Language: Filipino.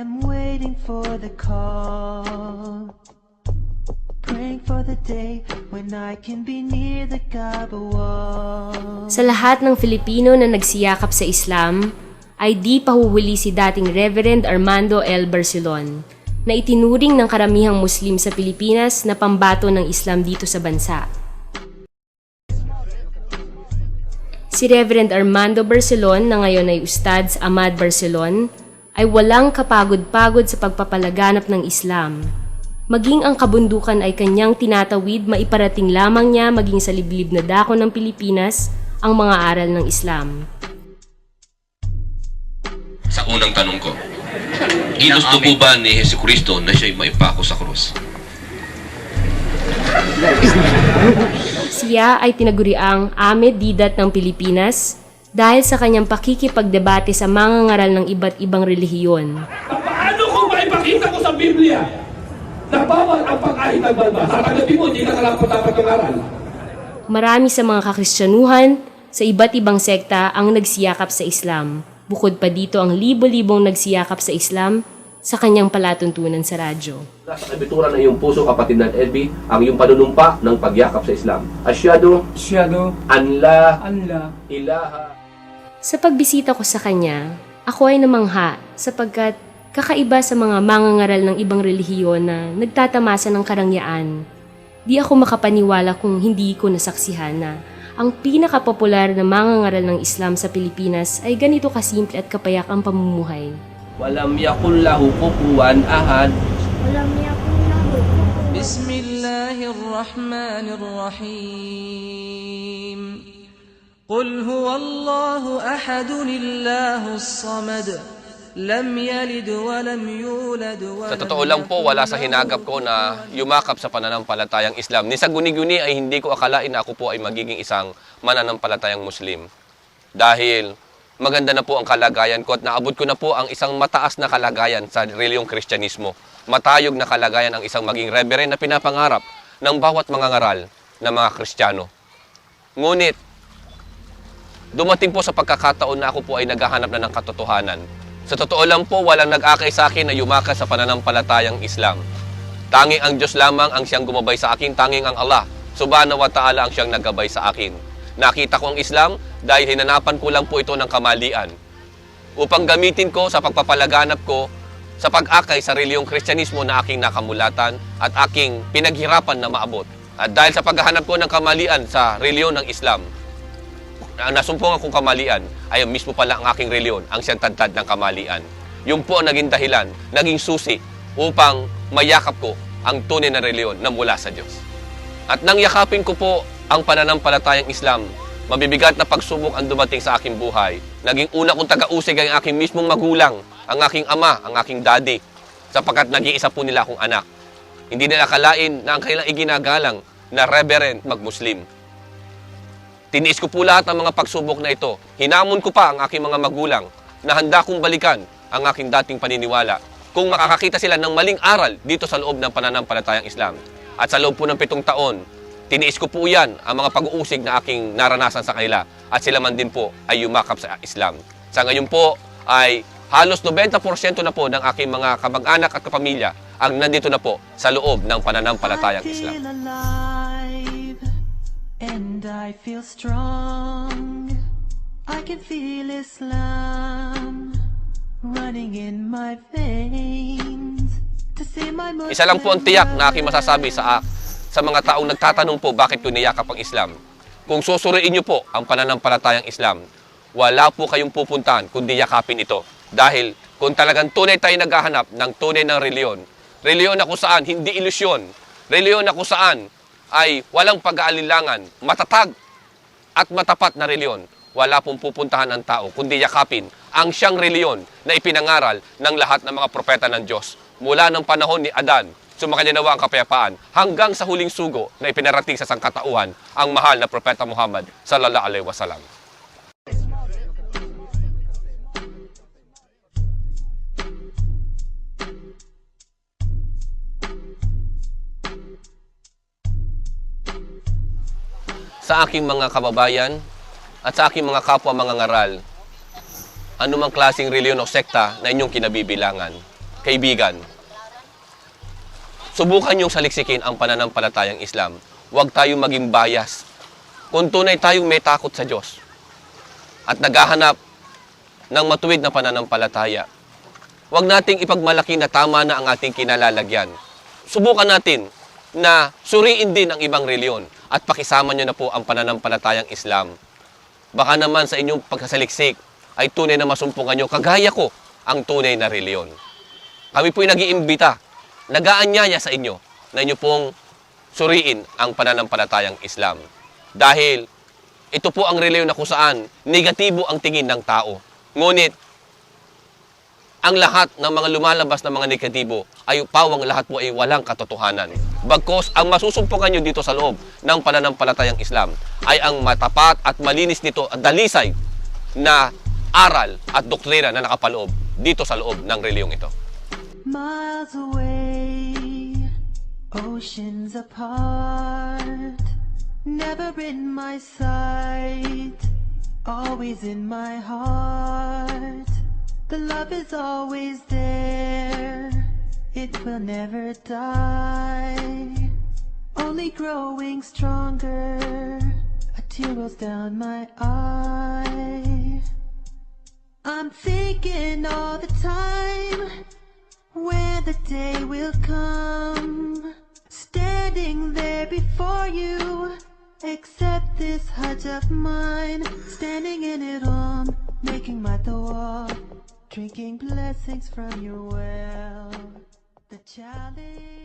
am waiting for the call. Praying for the day when I can be near the Kaaba. Sa lahat ng Filipino na nagsiyakap sa Islam, ay di pahuhuli si dating Reverend Armando L. Barcelon na itinuring ng karamihang Muslim sa Pilipinas na pambato ng Islam dito sa bansa. Si Reverend Armando Barcelon na ngayon ay Ustads Ahmad Barcelon ay walang kapagod-pagod sa pagpapalaganap ng Islam. Maging ang kabundukan ay kanyang tinatawid maiparating lamang niya maging sa liblib na dako ng Pilipinas ang mga aral ng Islam. Sa unang tanong ko, ginusto po ba ni Yesu Cristo na siya'y maipako sa krus? Siya ay tinaguriang Ahmed Didat ng Pilipinas dahil sa kanyang pakikipagdebate sa mga ngaral ng iba't ibang relihiyon. Paano ko maipakita ko sa Biblia na bawal ang pag-ahit ng banba? Tatanggapin mo, hindi ka karapat-dapat ng aral. Marami sa mga kakristyanuhan sa iba't ibang sekta ang nagsiyakap sa Islam. Bukod pa dito ang libo-libong nagsiyakap sa Islam sa kanyang palatuntunan sa radyo. Nasa kabituran ng iyong puso, kapatid ng Elby, ang iyong panunumpa ng pagyakap sa Islam. Asyado, Shadow, anla, Allah, ilaha. Sa pagbisita ko sa kanya, ako ay namangha sapagkat kakaiba sa mga mangangaral ng ibang relihiyon na nagtatamasa ng karangyaan. Di ako makapaniwala kung hindi ko nasaksihan na ang pinakapopular na mangangaral ng Islam sa Pilipinas ay ganito kasimple at kapayak ang pamumuhay. Walam yakul lahu kukuwan ahad. Walam yakul lahu kukuwan. Bismillahirrahmanirrahim. قل هو الله أحد الله الصمد لم يلد ولم يولد ولم Sa totoo lang po, wala sa hinagap ko na yumakap sa pananampalatayang Islam. Ni sa guni-guni ay hindi ko akalain na ako po ay magiging isang mananampalatayang Muslim. Dahil maganda na po ang kalagayan ko at naabot ko na po ang isang mataas na kalagayan sa reliyong Kristyanismo. Matayog na kalagayan ang isang maging reverend na pinapangarap ng bawat mga ngaral na mga Kristiyano. Ngunit, dumating po sa pagkakataon na ako po ay naghahanap na ng katotohanan. Sa totoo lang po, walang nag-akay sa akin na yumakas sa pananampalatayang Islam. Tanging ang Diyos lamang ang siyang gumabay sa akin, tanging ang Allah, subhanahu wa ta'ala ang siyang naggabay sa akin. Nakita ko ang Islam dahil hinanapan ko lang po ito ng kamalian. Upang gamitin ko sa pagpapalaganap ko sa pag-akay sa reliyong Kristyanismo na aking nakamulatan at aking pinaghirapan na maabot. At dahil sa paghahanap ko ng kamalian sa reliyon ng Islam, ang nasumpong akong kamalian ay mismo pala ang aking reliyon, ang siyang tantad ng kamalian. Yung po ang naging dahilan, naging susi upang mayakap ko ang tunay na reliyon na mula sa Diyos. At nang yakapin ko po ang pananampalatayang Islam, mabibigat na pagsubok ang dumating sa aking buhay. Naging una kong taga-usig ang aking mismong magulang, ang aking ama, ang aking daddy, sapagkat nag-iisa po nila akong anak. Hindi nila kalain na ang kailang iginagalang na reverend mag-Muslim. Tiniis ko po lahat ng mga pagsubok na ito. Hinamon ko pa ang aking mga magulang na handa kong balikan ang aking dating paniniwala kung makakakita sila ng maling aral dito sa loob ng pananampalatayang Islam. At sa loob po ng pitong taon, tiniis ko po yan ang mga pag-uusig na aking naranasan sa kanila at sila man din po ay yumakap sa Islam. Sa ngayon po ay halos 90% na po ng aking mga kamag-anak at kapamilya ang nandito na po sa loob ng pananampalatayang Islam. And I feel strong. I can feel Islam running in my veins. To see my Isa lang po ang tiyak na aking masasabi sa sa mga taong nagtatanong po bakit ko niyakap ang Islam. Kung susuriin niyo po ang pananampalatayang Islam, wala po kayong pupuntahan kundi yakapin ito. Dahil kung talagang tunay tayo naghahanap ng tunay ng reliyon, reliyon na kung saan hindi ilusyon, reliyon na kung saan ay walang pag-aalilangan, matatag at matapat na reliyon, wala pong pupuntahan ang tao, kundi yakapin ang siyang reliyon na ipinangaral ng lahat ng mga propeta ng Diyos. Mula ng panahon ni Adan, sumakanya nawa ang kapayapaan, hanggang sa huling sugo na ipinarating sa sangkatauhan ang mahal na propeta Muhammad sallallahu alaihi wasallam. Sa aking mga kababayan at sa aking mga kapwa mga ngaral, anumang klaseng reliyon o sekta na inyong kinabibilangan, kaibigan, subukan yung saliksikin ang pananampalatayang Islam. Huwag tayong maging bias. Kung tunay tayong may takot sa Diyos at naghahanap ng matuwid na pananampalataya, huwag nating ipagmalaki na tama na ang ating kinalalagyan. Subukan natin na suriin din ang ibang reliyon at pakisama nyo na po ang pananampalatayang Islam. Baka naman sa inyong pagkasaliksik ay tunay na masumpungan nyo, kagaya ko, ang tunay na reliyon. Kami po'y nag-iimbita, nag-aanyaya sa inyo na inyo pong suriin ang pananampalatayang Islam. Dahil ito po ang reliyon na kung saan negatibo ang tingin ng tao. Ngunit, ang lahat ng mga lumalabas na mga negatibo ay pawang lahat po ay walang katotohanan. Bagkos ang masusumpungan nyo dito sa loob ng pananampalatayang Islam ay ang matapat at malinis nito at dalisay na aral at doktrina na nakapaloob dito sa loob ng reliyong ito. Miles away, oceans apart. Never in my sight, always in my heart. The love is always there, it will never die. Only growing stronger, a tear rolls down my eye. I'm thinking all the time where the day will come. Standing there before you, accept this hut of mine. Standing in it all, making my door, drinking blessings from your well. The challenge.